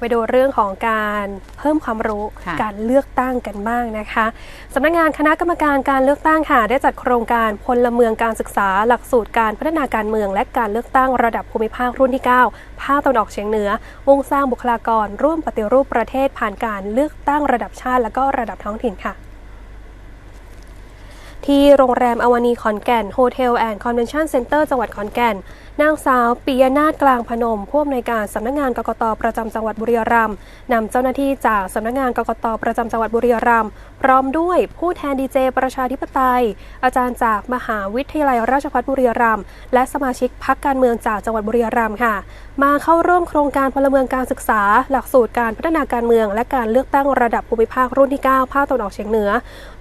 ไปดูเรื่องของการเพิ่มความรู้ค่ะการเลือกตั้งกันบ้างนะคะสำนักงานคณะกรรมการการเลือกตั้งค่ะ ได้จัดโครงการพลเมืองการศึกษา หลักสูตรการพัฒนาการเมือง และการเลือกตั้งระดับภูมิภาครุ่นที่ 9 ภาคตะวันออกเฉียงเหนือมุ่งสร้างบุคลากร ร่วมปฏิรูปประเทศผ่านการเลือกตั้งระดับชาติ และก็ระดับท้องถิ่นค่ะที่โรงแรมอวานีขอนแก่นโฮเทลแอนด์คอนเวนชั่นเซ็นเตอร์จังหวัดขอนแก่น นางสาวปิยนาถกลางพนมผู้อำนวยการสำนักงานกกตประจำจังหวัดบุรีรัมย์นำเจ้าหน้าที่จากสำนักงานกกตประจำจังหวัดบุรีรัมย์พร้อมด้วยผู้แทนดีเจประชาธิปไตย อาจารย์จากมหาวิทยาลัยราชภัฏบุรีรัมย์และสมาชิกพักการเมืองจากจังหวัดบุรีรัมย์ค่ะ มาเข้าร่วมโครงการพลเมืองการศึกษา หลักสูตรการพัฒนาการเมือง และการเลือกตั้งระดับภูมิภาครุ่นที่ 9 ภาคตะวันออกเฉียงเหนือ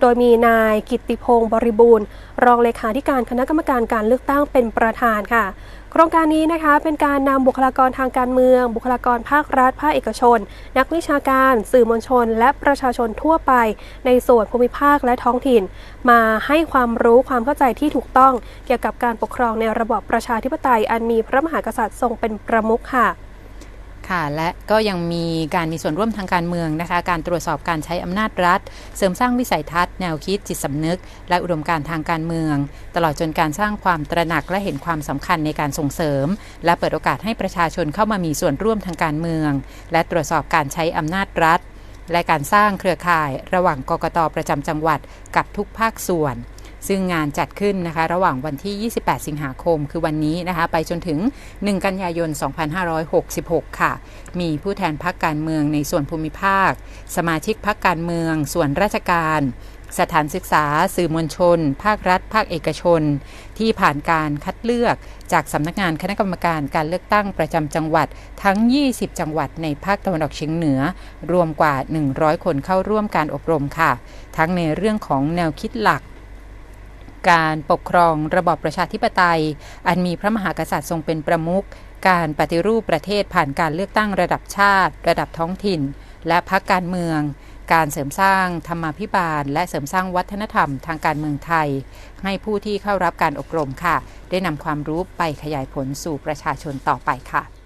โดยมีนายกิตติพงศ์บริบูรณ์ รองเลขาธิการคณะกรรมการการเลือกตั้งเป็นประธานค่ะ โครงการนี้นะคะเป็นการนำบุคลากรทางการเมือง บุคลากรภาครัฐ ภาคเอกชน นักวิชาการ สื่อมวลชน และประชาชนทั่วไป ในส่วนภูมิภาคและท้องถิ่น มาให้ความรู้ความเข้าใจที่ถูกต้อง เกี่ยวกับการปกครองในระบอบประชาธิปไตยอันมีพระมหากษัตริย์ทรงเป็นประมุขค่ะ ค่ะและก็ยังมีการมีส่วนร่วมทางการเมืองนะคะการตรวจสอบการใช้อำนาจรัฐ เสริมสร้างวิสัยทัศน์แนวคิดจิตสำนึก และอุดมการทางการเมือง ตลอดจนการสร้างความตระหนักและเห็นความสำคัญในการส่งเสริม และเปิดโอกาสให้ประชาชนเข้ามามีส่วนร่วมทางการเมือง และตรวจสอบการใช้อำนาจรัฐ และการสร้างเครือข่าย ระหว่างกกตประจำจังหวัดกับทุกภาคส่วน ซึ่งงานจัดขึ้นนะคะระหว่างวันที่ 28 สิงหาคม คือวันนี้นะคะไปจนถึง 1 กันยายน 2566 ค่ะ มีผู้แทนพักการเมืองในส่วนภูมิภาค สมาชิกพักการเมือง ส่วนราชการ สถานศึกษา สื่อมวลชน ภาครัฐ ภาคเอกชน ที่ผ่านการคัดเลือกจากสำนักงานคณะกรรมการการเลือกตั้งประจำจังหวัดทั้ง 20 จังหวัดในภาคตะวันออกเฉียงเหนือ รวมกว่า 100 คนเข้าร่วมการอบรมค่ะ ทั้งในเรื่องของแนวคิดหลัก การปกครองระบอบประชาธิปไตย อันมีพระมหากษัตริย์ทรงเป็นประมุข การปฏิรูปประเทศผ่านการเลือกตั้งระดับชาติ ระดับท้องถิ่น และพักการเมือง การเสริมสร้างธรรมาภิบาล และเสริมสร้างวัฒนธรรมทางการเมืองไทย ให้ผู้ที่เข้ารับการอบรมค่ะ ได้นำความรู้ไปขยายผลสู่ประชาชนต่อไปค่ะ